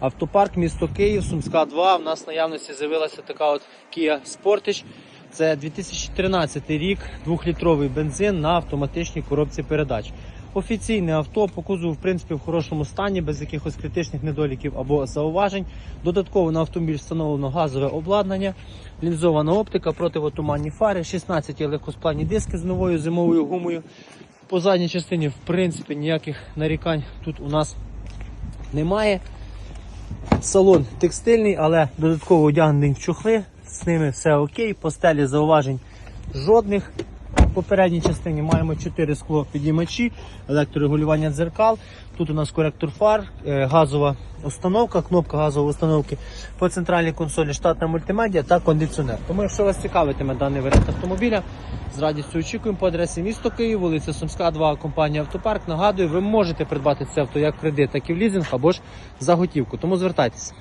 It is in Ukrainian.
Автопарк місто Київ, Сумська 2. У нас в наявності з'явилася така от Kia Sportage. Це 2013 рік, 2-літровий бензин на автоматичній коробці передач. Офіційне авто по кузову, в принципі, в хорошому стані, без якихось критичних недоліків або зауважень. Додатково на автомобіль встановлено газове обладнання, лінзована оптика, противотуманні фари, 16 легкосплавні диски з новою зимовою гумою. По задній частині, в принципі, ніяких нарікань тут у нас немає. Салон текстильний, але додатково одягнений в чухли. З ними все окей. По стелі зауважень жодних. Попередній частині маємо 4 скло підіймачі, електрорегулювання дзеркал. Тут у нас коректор фар, е, газова установка, кнопка газової установки по центральній консолі, штатна мультимедіа та кондиціонер. Тому, якщо вас цікавитиме даний варіант автомобіля, з радістю очікуємо по адресі місто Київ, вулиця Сумська, 2, компанія Автопарк. Нагадую, ви можете придбати це авто як кредит, так і в лізинг або ж за готівку. Тому звертайтеся.